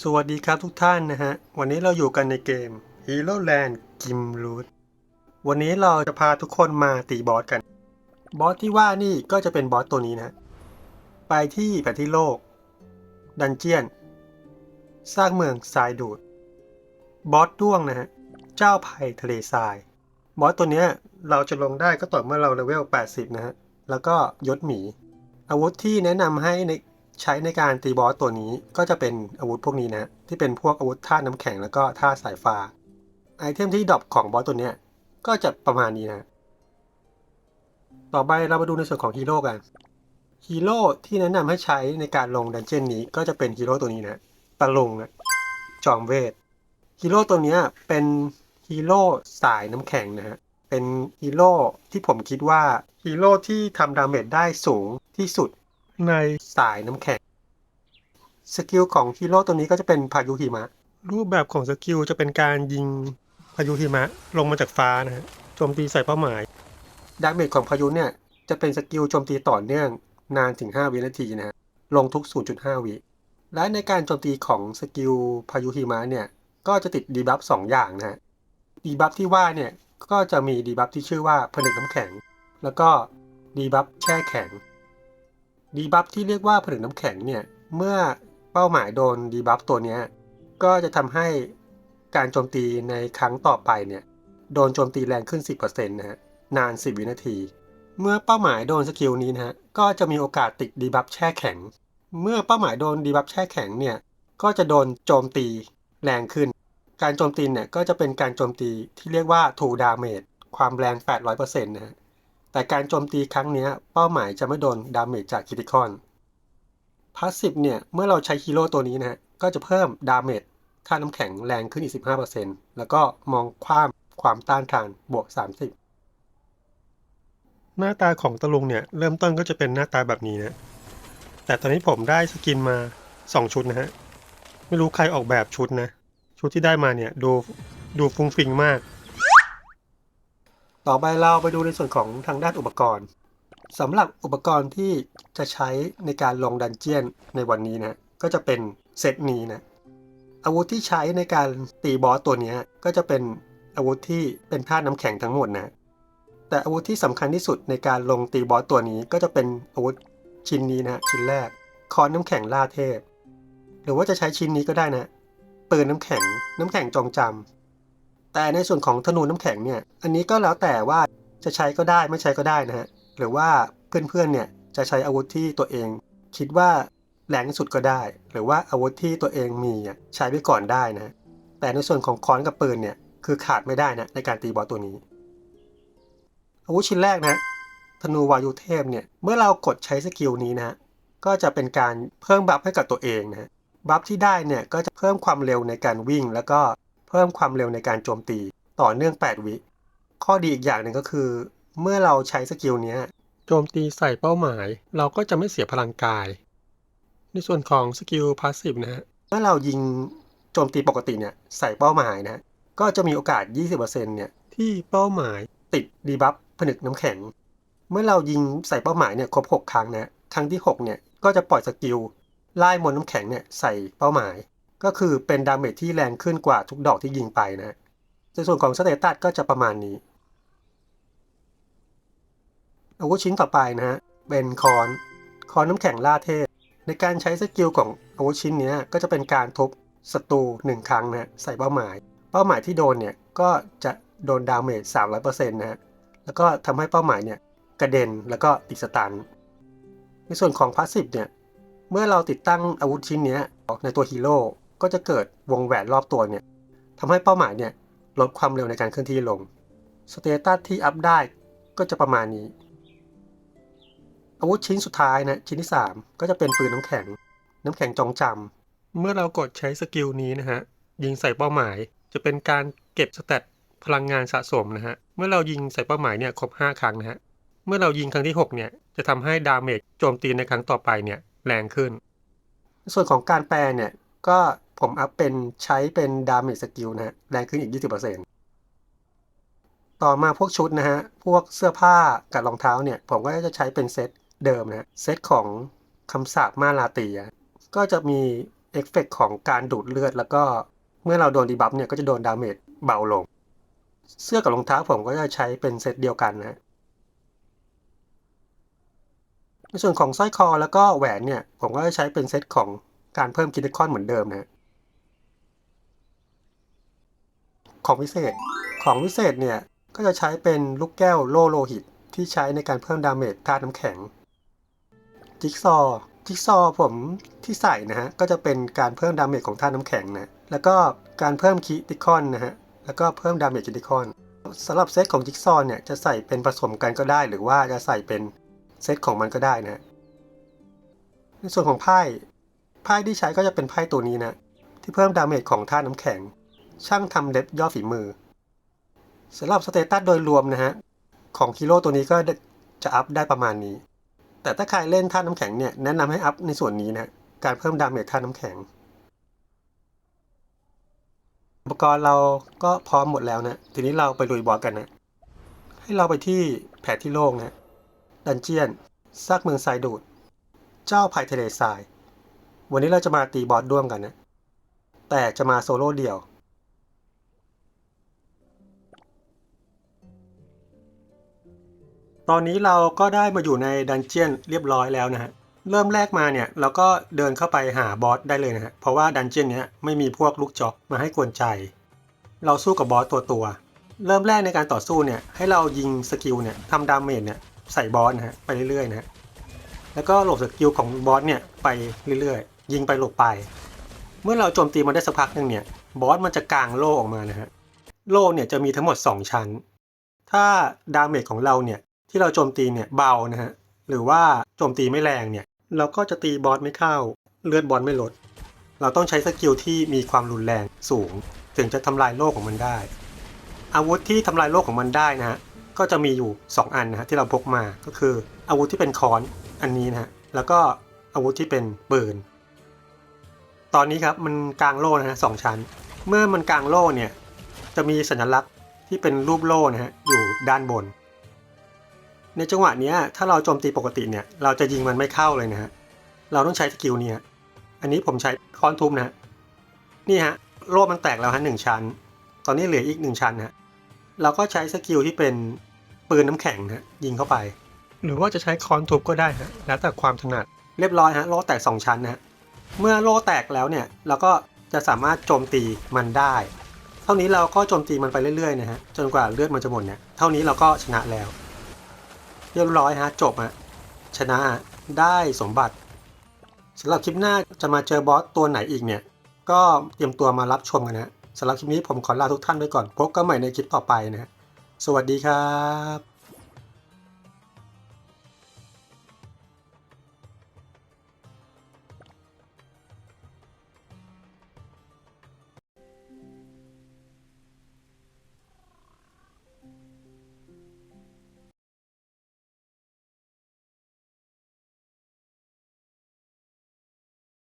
สวัสดีครับทุกท่านนะฮะ วันนี้เราอยู่กันในเกม Hero Land Gim Root วันนี้เราจะพาทุกคนมาตีบอสกัน บอสที่ว่านี่ก็จะเป็นบอสตัวนี้นะ ไปที่แผนที่โลก ดันเจียน สร้างเมืองทรายดูด บอสด้วงนะฮะ เจ้าภัยทะเลทราย บอสตัวเนี้ยเราจะลงได้ก็ต่อเมื่อเราเลเวล 80 นะฮะ แล้วก็ยศหมี อาวุธที่แนะนำให้ใน ใช้ในการตีบอสตัวนี้ก็จะเป็นอาวุธพวกนี้นะ ที่เป็นพวกอาวุธท่าตุน้ำแข็งแล้วก็ท่าสายฟ้า ไอเทมที่ดรอปของบอสตัวเนี้ยก็จะประมาณนี้นะ ต่อไปเรามาดูในส่วนของฮีโร่กัน ฮีโร่ที่แนะนำให้ใช้ในการลงดันเจี้ยนนี้ก็จะเป็นฮีโร่ตัวนี้นะตะลงนะจอมเวท ฮีโร่ตัวเนี้ยเป็นฮีโร่สายน้ำแข็งนะฮะ เป็นฮีโร่ที่ผมคิดว่าฮีโร่ที่ทำดาเมจได้สูงที่สุด ในสายน้ำแข็ง สกิลของฮีโร่ตัวนี้ก็จะเป็นพายุหิมะ รูปแบบของสกิลจะเป็นการยิงพายุหิมะลงมาจากฟ้านะฮะโจมตีใส่เป้าหมายดาเมจของพายุเนี่ย จะเป็นสกิลโจมตีต่อเนื่องนานถึง 5 วินาทีนะฮะลงทุก 0.5 วิและในการโจมตีของสกิลพายุหิมะเนี่ยก็จะติดดีบัฟสองอย่างนะฮะดีบัฟที่ว่าเนี่ยก็จะมีดีบัฟที่ชื่อว่าผนึกน้ำแข็ง แล้วก็ดีบัฟแช่แข็ง ดีบัฟที่เรียกว่าผนึกน้ำแข็งเนี่ย เมื่อเป้าหมายโดนดีบัฟตัวนี้ก็จะทำให้การโจมตีในครั้งต่อไปเนี่ยโดนโจมตีแรงขึ้น 10%นะฮะนาน 10 วินาที เมื่อเป้าหมายโดนสกิลนี้นะฮะก็จะมีโอกาสติดดีบัฟแช่แข็ง เมื่อเป้าหมายโดนดีบัฟแช่แข็งเนี่ยก็จะโดนโจมตีแรงขึ้น การโจมตีเนี่ยก็จะเป็นการโจมตีที่เรียกว่า true damage ความแรง 800%นะฮะ แต่การโจมตีครั้งนี้เป้าหมายจะไม่โดนดาเมจจากคิติคอนพาสซีฟเนี่ย เมื่อเราใช้ฮีโร่ตัวนี้นะฮะ ก็จะเพิ่มดาเมจค่าน้ำแข็งแรงขึ้นอีก 15%แล้วก็มองความความต้านทานบวก 30 หน้าตาของตะลุงเนี่ย เริ่มต้นก็จะเป็นหน้าตาแบบนี้นะ แต่ตอนนี้ผมได้สกินมา 2 ชุดนะฮะ ไม่รู้ใครออกแบบชุดนะ ชุดที่ได้มาเนี่ย ดูดูฟุ้งฟิงมาก ต่อไปเราไปดูในส่วนของทางด้านอุปกรณ์สำหรับอุปกรณ์ที่จะใช้ในการลงดันเจียนในวันนี้นะก็จะเป็นเซตนี้นะอาวุธที่ใช้ในการตีบอสตัวนี้ก็จะเป็นอาวุธที่เป็นธาตุน้ำแข็งทั้งหมดนะแต่อาวุธที่สำคัญที่สุดในการลงตีบอสตัวนี้ก็จะเป็นอาวุธชิ้นนี้นะชิ้นแรกคอนน้ำแข็งล่าเทพ หรือว่าจะใช้ชิ้นนี้ก็ได้นะปืนน้ำแข็งน้ำแข็งจองจำ แต่ในส่วนของธนูน้ำแข็งเนี่ย อันนี้ก็แล้วแต่ว่าจะใช้ก็ได้ไม่ใช้ก็ได้นะฮะ หรือว่าเพื่อนๆเนี่ยจะใช้อาวุธที่ตัวเอง คิดว่าแรงที่สุดก็ได้ หรือว่าอาวุธที่ตัวเองมีใช้ไปก่อนได้นะ แต่ในส่วนของค้อนกับปืนเนี่ยคือขาดไม่ได้นะในการตีบอสตัวนี้ อาวุธชิ้นแรกนะธนูวายุเทพเนี่ยเมื่อเรากดใช้สกิลนี้นะก็จะเป็นการเพิ่มบัฟให้กับตัวเองนะบัฟที่ได้เนี่ยก็จะเพิ่มความเร็วในการวิ่ง แล้วก็ เพิ่มความเร็วในการโจมตีต่อเนื่อง 8 วิ ข้อดีอีกอย่างหนึ่งก็คือ เมื่อเราใช้สกิลนี้โจมตีใส่เป้าหมาย เราก็จะไม่เสียพลังกาย ในส่วนของสกิลพาสซีฟนะฮะเมื่อเรายิงโจมตีปกติเนี่ยใส่เป้าหมายนะก็จะมีโอกาส 20%เนี่ยที่เป้าหมายติดดีบัฟผนึกน้ำแข็ง เมื่อเรายิงใส่เป้าหมายเนี่ยครบ 6 ครั้งนะครั้งที่ 6 เนี่ยก็จะปล่อยสกิลไล่มนต์น้ำแข็งเนี่ยใส่เป้าหมาย ก็คือเป็นดาเมจที่แรงขึ้นกว่าทุกดอกที่ยิงไปนะในส่วนของสเตตัสก็จะประมาณนี้ อาวุธชิ้นต่อไปนะฮะ เป็นคอน คอนน้ำแข็งล่าเทพ ในการใช้สกิลของอาวุธชิ้นนี้ก็จะเป็นการทุบศัตรูหนึ่งครั้งนะใส่เป้าหมาย เป้าหมายที่โดนเนี่ยก็จะโดนดาเมจ300%นะฮะ แล้วก็ทำให้เป้าหมายเนี่ยกระเด็นแล้วก็ติดสตัน ในส่วนของพาสซีฟเนี่ย เมื่อเราติดตั้งอาวุธชิ้นนี้ในตัวฮีโร่ ก็จะเกิดวงแหวนรอบตัวเนี่ยทำให้เป้าหมายเนี่ยลดความเร็วในการเคลื่อนที่ลงสเตตัสที่อัพได้ก็จะประมาณนี้ อาวุธชิ้นสุดท้ายนะชิ้นที่ 3 ก็จะเป็นปืนน้ำแข็ง น้ำแข็งจองจำเมื่อเรากดใช้สกิลนี้นะฮะยิงใส่เป้าหมาย จะเป็นการเก็บสเตตพลังงานสะสมนะฮะเมื่อเรายิงใส่เป้าหมายเนี่ยครบ 5 ครั้งนะฮะเมื่อเรายิงครั้งที่ 6 เนี่ย จะทำให้ดาเมจโจมตีในครั้งต่อไปเนี่ยแรงขึ้น ส่วนของการแปลเนี่ย ก็ ผมอัพเป็นใช้เป็นดาเมจสกิลนะฮะแรงขึ้นอีก 20%ต่อมาพวกชุดนะฮะ พวกเสื้อผ้ากับรองเท้าเนี่ย ผมก็จะใช้เป็นเซตเดิมนะเซตของคำสาปมาลาตีอะก็จะมีเอฟเฟกต์ของการดูดเลือด แล้วก็เมื่อเราโดนดีบัฟเนี่ยก็จะโดนดาเมจเบาลง เสื้อกับรองเท้าผมก็จะใช้เป็นเซตเดียวกันนะในส่วนของสร้อยคอแล้วก็แหวนเนี่ย ผมก็จะใช้เป็นเซตของการเพิ่มคิดคอนเหมือนเดิมนะ ของวิเศษ ของวิเศษเนี่ย ก็จะใช้เป็นลูกแก้วโลโลหิตที่ใช้ในการเพิ่มดาเมจธาตุน้ำแข็ง จิ๊กซอว์จิ๊กซอว์ผมที่ใส่นะฮะ ก็จะเป็นการเพิ่มดาเมจของธาตุน้ำแข็งนะ แล้วก็การเพิ่มคิติคอนนะฮะ แล้วก็เพิ่มดาเมจคิติคอนสำหรับเซตของจิ๊กซอว์เนี่ยจะใส่เป็นผสมกันก็ได้ หรือว่าจะใส่เป็นเซตของมันก็ได้นะในส่วนของไพ่ไพ่ที่ใช้ก็จะเป็นไพ่ตัวนี้นะที่เพิ่มดาเมจของธาตุน้ำแข็ง ช่างทำเล็บย่อฝีมือสำหรับสเตตัสโดยรวมนะฮะ ของฮีโร่ตัวนี้ก็จะอัพได้ประมาณนี้ แต่ถ้าใครเล่นธาตุน้ำแข็งเนี่ย แนะนำให้อัพในส่วนนี้นะการเพิ่มดาเมจธาตุน้ำแข็ง อุปกรณ์เราก็พร้อมหมดแล้วนะ ทีนี้เราไปลุยบอสกันนะ ให้เราไปที่แผนที่โล่งนะ ดันเจียนซากเมืองทรายดูด เจ้าภัยทะเลทราย วันนี้เราจะมาตีบอสร่วมกันนะ แต่จะมาโซโล่เดี่ยว ตอนนี้เราก็ได้มาอยู่ในดันเจียนเรียบร้อยแล้วนะฮะ เริ่มแรกมาเนี่ยเราก็เดินเข้าไปหาบอสได้เลยนะฮะ เพราะว่าดันเจียนเนี้ยไม่มีพวกลูกจ็อกมาให้กวนใจ เราสู้กับบอสตัวตัวเริ่มแรกในการต่อสู้เนี่ยให้เรายิงสกิลเนี่ยทำดาเมจเนี่ยใส่บอสนะฮะไปเรื่อยๆนะฮะ แล้วก็หลบสกิลของบอสเนี่ยไปเรื่อยๆ ยิงไปหลบไป เมื่อเราโจมตีมันได้สักพักหนึ่งเนี่ยบอสมันจะกางโล่ออกมานะฮะ โล่เนี่ยจะมีทั้งหมด 2 ชั้น ถ้าดาเมจของเราเนี่ย ที่เราโจมตีเนี่ยเบานะฮะหรือว่าโจมตีไม่แรงเนี่ยเราก็จะตีบอสไม่เข้า เลือดบอสไม่ลด เราต้องใช้สกิลที่มีความรุนแรงสูง ถึงจะทำลายโล่ของมันได้ อาวุธที่ทำลายโล่ของมันได้นะฮะก็จะมีอยู่ 2 อันนะฮะที่เราพกมาก็คือ อาวุธที่เป็นค้อนอันนี้นะฮะแล้วก็อาวุธที่เป็นปืนตอนนี้ครับมันกลางโล่นะฮะสองชั้น เมื่อมันกลางโล่เนี่ยจะมีสัญลักษณ์ที่เป็นรูปโล่นะฮะอยู่ด้านบน ในจังหวะนี้ถ้าเราโจมตีปกติเนี่ยเราจะยิงมันไม่เข้าเลยนะฮะเราต้องใช้สกิลเนี่ยอันนี้ผมใช้ค้อนทุบนะฮะนี่ฮะโล่มันแตกแล้วฮะหนึ่งชั้น ตอนนี้เหลืออีกหนึ่งชั้นฮะเราก็ใช้สกิลที่เป็นปืนน้ำแข็งนะฮะยิงเข้าไป หรือว่าจะใช้ค้อนทุบก็ได้ฮะแล้วแต่ความถนัดเรียบร้อยฮะโล่แตกสองชั้นนะฮะเมื่อโล่แตกแล้วเนี่ยเราก็จะสามารถโจมตีมันได้ เท่านี้เราก็โจมตีมันไปเรื่อยๆนะฮะจนกว่าเลือดมันจะหมดเนี่ยเท่านี้เราก็ชนะแล้ว เรียบร้อยฮะจบฮะชนะได้สมบัติสำหรับคลิปหน้าจะมาเจอบอสตัวไหนอีกเนี่ย ก็เตรียมตัวมารับชมกันนะสำหรับคลิปนี้ผมขอลาทุกท่านไปก่อนพบกันใหม่ในคลิปต่อไปนะฮะสวัสดีครับ